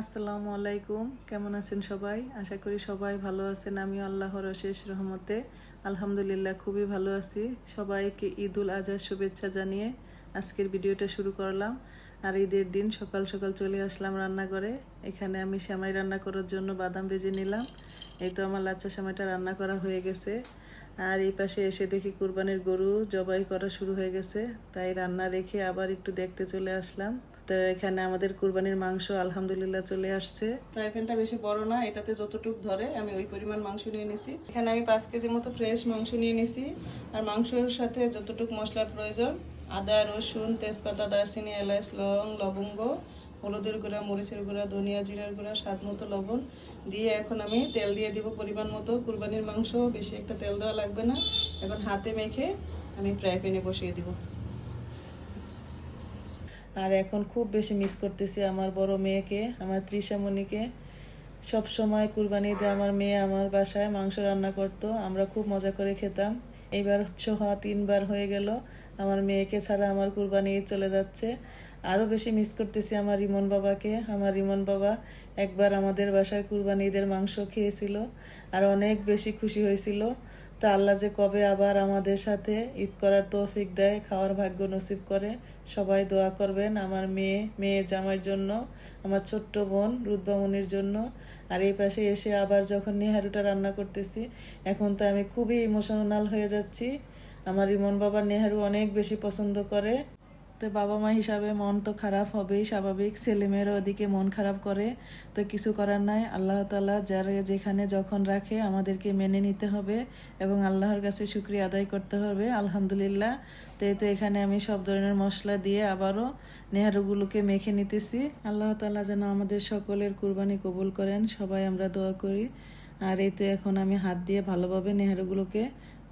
আসসালামু আলাইকুম। কেমন আছেন সবাই? আশা করি সবাই ভালো আছেন। আমি আল্লাহর অশেষ রহমতে আলহামদুলিল্লাহ খুবই ভালো আছি। সবাইকে ঈদ উল আজহার শুভেচ্ছা জানিয়ে আজকের ভিডিওটা শুরু করলাম। আর ঈদের দিন সকাল সকাল চলে আসলাম রান্নাঘরে। এখানে আমি সেমাই রান্না করার জন্য বাদাম ভেজে নিলাম। এই তো আমার লাচ্চা সেমাইটা রান্না করা হয়ে গেছে। আর এই পাশে এসে দেখি কুরবানির গরু জবাই করা শুরু হয়ে গেছে। তাই রান্না রেখে আবার একটু দেখতে চলে আসলাম। তো এখানে আমাদের কুরবানির মাংস আলহামদুলিল্লাহ চলে আসছে। ফ্রাই প্যানটা বেশি বড় না, এটাতে যতটুক ধরে আমি ওই পরিমাণ মাংস নিয়ে নিছি। এখানে আমি পাঁচ কেজি মতো ফ্রেশ মাংস নিয়ে নিছি। আর মাংসের সাথে যতটুক মশলার প্রয়োজন, আদা, রসুন, তেজপাতা, দারচিনি, এলাচ, লং, লবঙ্গ, হলুদের গুঁড়া, মরিচের গুঁড়া, ধনিয়া, জিরার গুঁড়া, স্বাদ মতো লবণ দিয়ে এখন আমি তেল দিয়ে দিব পরিমাণ মতো। কুরবানির মাংস বেশি একটা তেল দেওয়া লাগবে না। এখন হাতে মেখে আমি ফ্রাই প্যানে বসিয়ে দিব। আর এখন খুব বেশি মিস করতেছি আমার বড় মেয়েকে, আমার ত্রিশামণিকে সব সময় কুরবানিতে আমার মেয়ে আমার বাসায়, মাংস রান্না করত, আমরা খুব মজা করে খেতাম। এইবার সহ তিনবার হয়ে গেল, আমার মেয়েকে ছাড়া আমার কুরবানি চলে যাচ্ছে। আরও বেশি মিস করতেছি আমার রিমন বাবাকে। আমার রিমন বাবা একবার আমাদের বাসায় কুরবানি ঈদের মাংস খেয়েছিল, আর অনেক বেশি খুশি হয়েছিল। তা আল্লাহ যে কবে আবার আমাদের সাথে ঈদ করার তৌফিক দেয়, খাওয়ার ভাগ্য নসিব করে, সবাই দোয়া করবেন আমার মেয়ে মেয়ে জামাইয়ের জন্য, আমার ছোট্ট বোন রুদ্বামনির জন্য। আর এই পাশে এসে আবার যখন নেহারুটা রান্না করতেছি, এখন তো আমি খুবই ইমোশনাল হয়ে যাচ্ছি। আমার ইমন বাবা নেহারু অনেক বেশি পছন্দ করে। তো বাবা মা হিসাবে মন তো খারাপ হবেই স্বাভাবিক। ছেলেমেয়েরা ওদিকে মন খারাপ করে, তো কিছু করার নাই। আল্লাহ তালা যার যেখানে যখন রাখে আমাদেরকে মেনে নিতে হবে এবং আল্লাহর কাছে শুক্রিয়া আদায় করতে হবে। আলহামদুলিল্লাহ। তো এই তো এখানে আমি সব ধরনের মশলা দিয়ে আবারও নেহারুগুলোকে মেখে নিতেছি। আল্লাহ তালা যেন আমাদের সকলের কুরবানি কবুল করেন। সবাই আমরা দোয়া করি। আর এই তো এখন আমি হাত দিয়ে ভালোভাবে নেহারুগুলোকে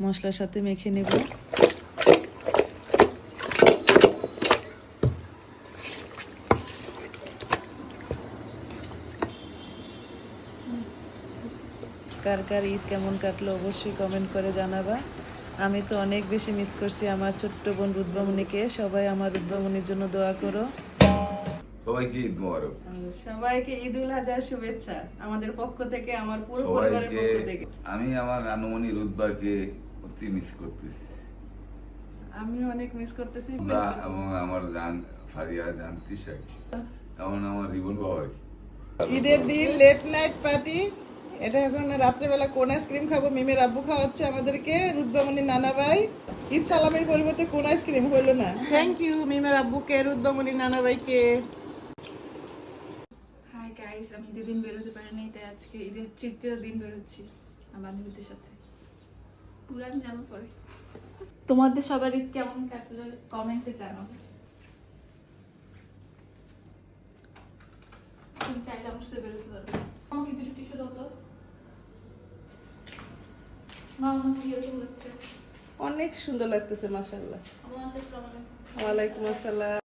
মশলার সাথে মেখে নেব। কার কার ঈদ কেমন কাটলো অবশ্যই কমেন্ট করে জানাবা। আমি তো অনেক বেশি মিস করছি আমার ছোট্ট বোন রুদ্রমণিকে। সবাই আমার রুদ্রমণির জন্য দোয়া করো। সবাইকে ঈদ মোবারক। সবাইকে ঈদ উল আজহার শুভেচ্ছা আমাদের পক্ষ থেকে আমার পুরো পরিবারের পক্ষ থেকে। আমি আমার রানুমণি রুদ্বাকে অতি মিস করতেছি। আমি অনেক মিস করতেছি তোমরা এবং আমার জান ফারিয়া জান তিশাক এমন আমার রিবন বাবাই? ঈদের দিন লেট নাইট পার্টি এটা এখন রাত্রেবেলা কোন আইসক্রিম খাব? মিমের আব্বু খাওয়াচ্ছে আমাদেরকে রুদ্রমণি নানা ভাই ঈদ সালামের পরিবর্তে কোন আইসক্রিম? হইল না। থ্যাংক ইউ মিমের আব্বুকে রুদ্রমণি নানা ভাইকে হাই গাইস আমি ঈদের দিন বেরোতে পারিনি তাই আজকে ঈদের তৃতীয় দিন বেরোচ্ছি আমার বান্ধবীদের সাথে। পুরান জামা পরে। তোমাদের সবার ঈদ কেমন কাটলো? কমেন্টে জানাও। তুমি চাইলে আমার সাথে বেরোতে পারো। আমাকে দুটো টিস্যু দাও তো মা আমাকে কীরকম লাগছে অনেক সুন্দর লাগতেছে মাসাল্লাহ ওয়ালাইকুম আসসালাম।